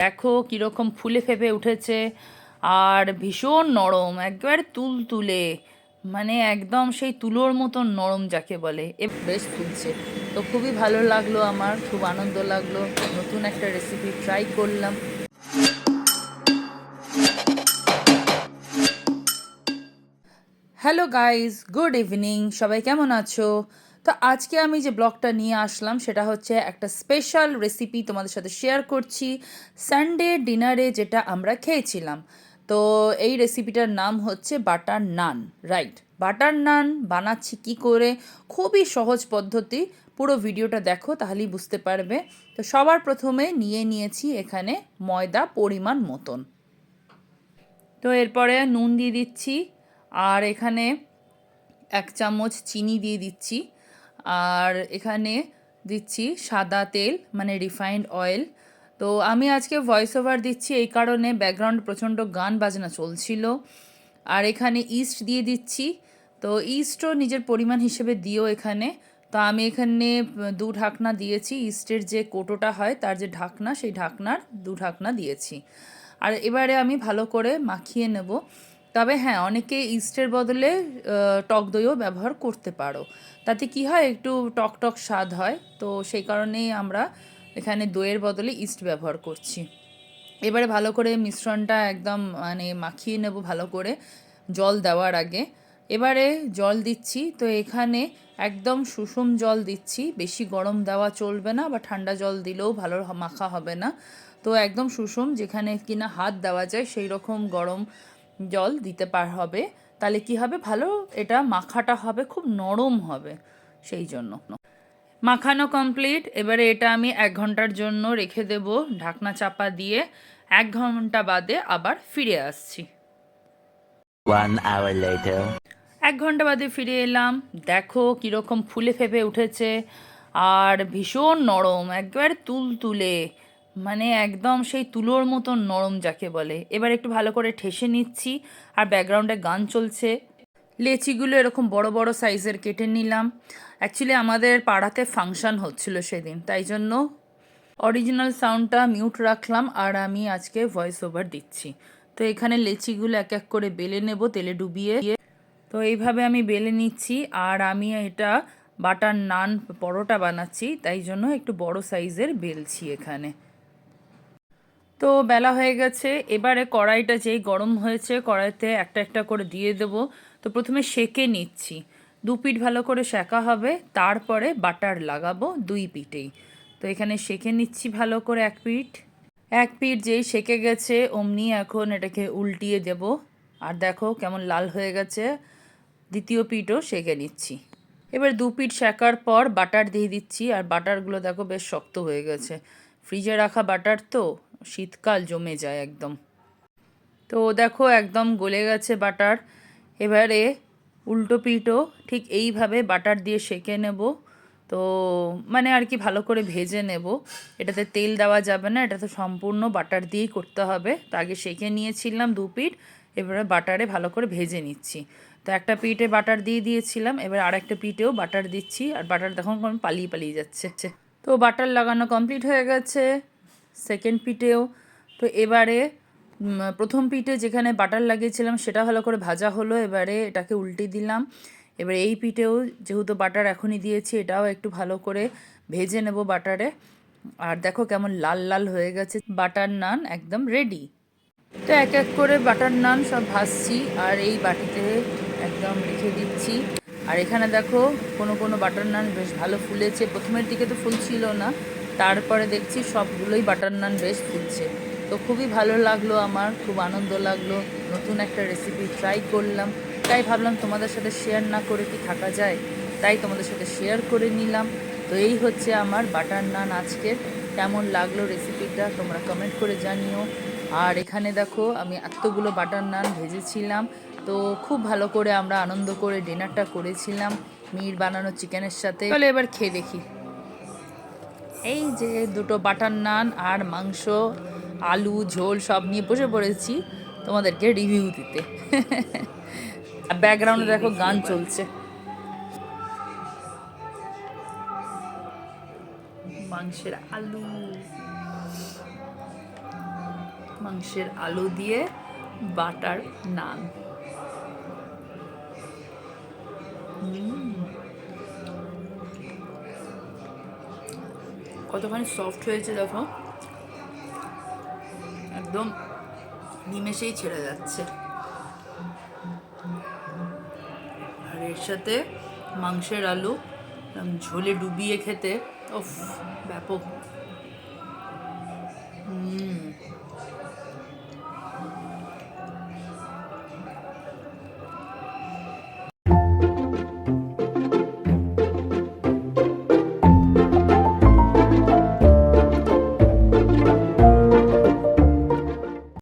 দেখো কীরকম ফুলে ফেপে উঠেছে আর ভীষণ নরম, একবারে তুল তুলে মানে একদম সেই তুলোর মতন নরম যাকে বলে। এ বেশ ফুলছে। তো খুবই ভালো লাগল আমার, খুব আনন্দ লাগল। নতুন একটা রেসিপি ট্রাই করলাম। হ্যালো গাইজ গুড ইভিনিং সবাই কেমন আছো? তো আজকে আমি যে ব্লগটা নিয়ে আসলাম, সেটা হচ্ছে একটা স্পেশাল রেসিপি তোমাদের সাথে শেয়ার করছি। সানডে ডিনারে যেটা আমরা খেয়েছিলাম। তো এই রেসিপিটার নাম হচ্ছে butter naan right butter naan বানাচ্ছি কি করে? খুবই সহজ পদ্ধতি। পুরো ভিডিওটা দেখো, তাহলেই বুঝতে পারবে। তো সবার প্রথমে নিয়ে নিয়েছি এখানে ময়দা পরিমাণ মতন। তো এরপরে নুন দিয়ে দিচ্ছি, আর এখানে এক চামচ চিনি দিয়ে দিচ্ছি। আর এখানে দিচ্ছি সাদা তেল মানে রিফাইন্ড অয়েল তো আমি আজকে ভয়েস ওভার দিচ্ছি এই কারণে ব্যাকগ্রাউন্ড প্রচণ্ড গান বাজনা চলছিল। আর এখানে ইস্ট দিয়ে দিচ্ছি। তো ইস্টও নিজের পরিমাণ হিসেবে দিও এখানে। তো আমি এখানে দু ঢাকনা দিয়েছি। ইস্টের যে কোটোটা হয়, তার যে ঢাকনা, সেই ঢাকনার দু ঢাকনা দিয়েছি। আর এবারে আমি ভালো করে মাখিয়ে নেব। তবে হ্যাঁ অনেকে ইস্টের বদলে টক দইও ব্যবহার করতে পারো। তাতে কি হয়, একটু টক টক স্বাদ হয়, তো সেই কারণেই আমরা এখানে দইয়ের বদলে ইস্ট ব্যবহার করছি। এবারে ভালো করে মিশ্রণটা একদম মানে মাখিয়ে নেব ভালো করে, জল দেওয়ার আগে। এবারে জল দিচ্ছি, তো এখানে একদম সুষম জল দিচ্ছি। বেশি গরম দেওয়া চলবে না বা ঠান্ডা জল দিলেও ভালো মাখা হবে না। তো একদম সুষম, যেখানে কিনা হাত দেওয়া যায় সেই রকম গরম জল দিতে পার হবে তাহলে কি হবে? ভালো এটা মাখাটা হবে খুব নরম হবে সেই জন্য। মাখানো কমপ্লিট এবারে এটা আমি এক ঘণ্টার জন্য রেখে দেব ঢাকনা চাপা দিয়ে এক ঘণ্টা বাদে আবার ফিরে আসছি। এক ঘণ্টা বাদে ফিরে এলাম দেখো কীরকম ফুলে ফেপে উঠেছে আর ভীষণ নরম একবার তুল তুলে মানে একদম সেই তুলোর মতন নরম যাকে বলে। এবার একটু ভালো করে ঠেসে নিচ্ছি আর ব্যাকগ্রাউন্ডে গান চলছে। লেচিগুলো এরকম বড় বড় সাইজের কেটে নিলাম। অ্যাকচুয়ালি আমাদের পাড়াতে ফাংশন হচ্ছিল সেদিন, তাই জন্য অরিজিনাল সাউন্ডটা মিউট রাখলাম আর আমি আজকে ভয়েস ওভার দিচ্ছি। তো এখানে লেচিগুলো এক এক করে বেলে নেব, তেলে ডুবিয়ে। তো এইভাবে আমি বেলে নিচ্ছি আর আমি এটা বাটার নান পরোটা বানাচ্ছি, তাই জন্য একটু বড় সাইজের বেলছি এখানে। তো বেলা হয়ে গেছে। এবারে কড়াইটা যেই গরম হয়েছে, কড়াইতে একটা একটা করে দিয়ে দেব। তো প্রথমে সেকে নিচ্ছি। দু পিঠ ভালো করে সেকা হবে, তারপরে বাটার লাগাবো দুই পিঠেই। তো এখানে সেকে নিচ্ছি ভালো করে এক পিঠ। এক পিঠ যেই সেকে গেছে, অমনি এখন এটাকে উল্টিয়ে দেব। আর দেখো কেমন লাল হয়ে গেছে। দ্বিতীয় পিঠও সেকে নিচ্ছি। এবার দু পিঠ সেকার পর বাটার দিয়ে দিচ্ছি। আর বাটারগুলো দেখো বেশ শক্ত হয়ে গেছে। ফ্রিজে রাখা বাটার তো শীতকাল জমে যায় একদম। তো দেখো একদম গলে গেছে বাটার। এবারে উল্টো পিঠও ঠিক এইভাবে বাটার দিয়ে সেকে নেব। তো মানে আর কি ভালো করে ভেজে নেব। এটাতে তেল দেওয়া যাবে না এটা তো সম্পূর্ণ বাটার দিয়েই করতে হবে। তো আগে সেকে নিয়েছিলাম দু পিঠ, এবারে বাটারে ভালো করে ভেজে নিচ্ছি। তো একটা পিঠে বাটার দিয়ে দিয়েছিলাম, এবার আর একটা পিঠেও বাটার দিচ্ছি। আর বাটার দেখুন পালিয়ে পালিয়ে যাচ্ছে। তো বাটার লাগানো কমপ্লিট হয়ে গেছে। সেকেন্ড পিঠেও। তো এবারে প্রথম পিঠে যেখানে বাটার লাগিয়েছিলাম, সেটা ভালো করে ভাজা হলো। এবারে এটাকে উল্টে দিলাম। এবার এই পিঠেও যেহেতু বাটার এখনই দিয়েছি, এটাও একটু ভালো করে ভেজে নেব বাটারে আর দেখো কেমন লাল লাল হয়ে গেছে। বাটার নান একদম রেডি তো এক এক করে বাটার নান সব ভাজছি আর এই বাটিতে একদম রেখে দিচ্ছি। আর এখানে দেখো, কোনো কোনো বাটার নান বেশ ভালো ফুলেছে। প্রথমের দিকে তো ফুল ছিল না। তারপরে দেখছি সবগুলোই বাটার নান বেশ ফুলছে তো খুবই ভালো লাগল আমার, খুব আনন্দ লাগল, নতুন একটা রেসিপি ট্রাই করলাম। তাই ভাবলাম তোমাদের সাথে শেয়ার না করে কি থাকা যায়? তাই তোমাদের সাথে শেয়ার করে নিলাম। তো এই হচ্ছে আমার বাটার নান আজকের। কেমন লাগল রেসিপিটা তোমরা কমেন্ট করে জানিও। আর এখানে দেখো, আমি এতগুলো বাটার নান ভেজেছিলাম। তো খুব ভালো করে আমরা আনন্দ করে ডিনারটা করেছিলাম। মিট বানানো চিকেনের সাথে। তাহলে এবার খেয়ে দেখি। এই যে দুটো বাটার নান আর মাংস, আলু, ঝোল সব নিয়ে বসে পড়েছি তোমাদেরকে রিভিউ দিতে। ব্যাকগ্রাউন্ডে দেখো গান চলছে। মাংসের আলু। মাংসের আলু দিয়ে বাটার নান। কতখানি সফট হয়েছে দেখো। একদম নিমেষেই ছেড়ে যাচ্ছে। আর এর সাথে মাংসের আলু ঝোলে ডুবিয়ে খেতে ওফ ব্যাপক। হুম।